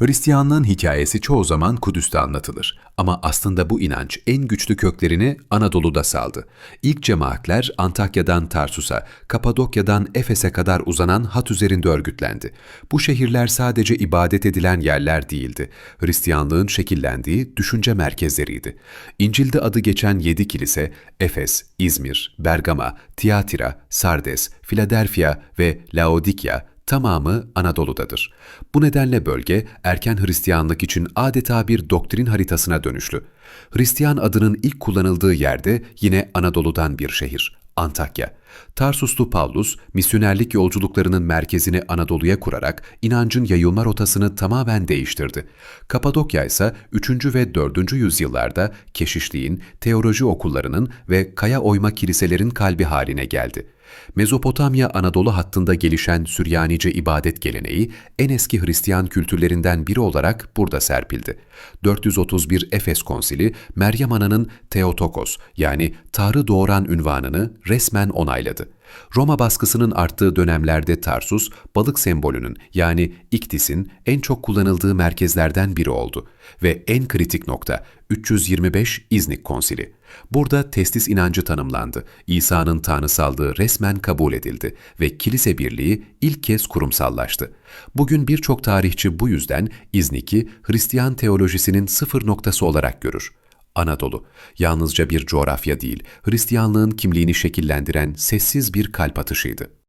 Hristiyanlığın hikayesi çoğu zaman Kudüs'te anlatılır. Ama aslında bu inanç en güçlü köklerini Anadolu'da saldı. İlk cemaatler Antakya'dan Tarsus'a, Kapadokya'dan Efes'e kadar uzanan hat üzerinde örgütlendi. Bu şehirler sadece ibadet edilen yerler değildi. Hristiyanlığın şekillendiği düşünce merkezleriydi. İncil'de adı geçen yedi kilise, Efes, İzmir, Bergama, Tiyatira, Sardes, Philadelphia ve Laodikya tamamı Anadolu'dadır. Bu nedenle bölge erken Hristiyanlık için adeta bir doktrin haritasına dönüştü. Hristiyan adının ilk kullanıldığı yerde yine Anadolu'dan bir şehir, Antakya. Tarsuslu Paulus, misyonerlik yolculuklarının merkezini Anadolu'ya kurarak inancın yayılma rotasını tamamen değiştirdi. Kapadokya ise 3. ve 4. yüzyıllarda keşişliğin, teoloji okullarının ve kaya oyma kiliselerin kalbi haline geldi. Mezopotamya Anadolu hattında gelişen Süryanice ibadet geleneği en eski Hristiyan kültürlerinden biri olarak burada serpildi. 431 Efes Konsili Meryem Ana'nın Theotokos yani Tanrı doğuran ünvanını resmen onayladı. Roma baskısının arttığı dönemlerde Tarsus, balık sembolünün yani iktisin en çok kullanıldığı merkezlerden biri oldu ve en kritik nokta 325 İznik Konsili. Burada testis inancı tanımlandı, İsa'nın tanrısallığı resmen kabul edildi ve kilise birliği ilk kez kurumsallaştı. Bugün birçok tarihçi bu yüzden İznik'i Hristiyan teolojisinin sıfır noktası olarak görür. Anadolu, yalnızca bir coğrafya değil, Hristiyanlığın kimliğini şekillendiren sessiz bir kalp atışıydı.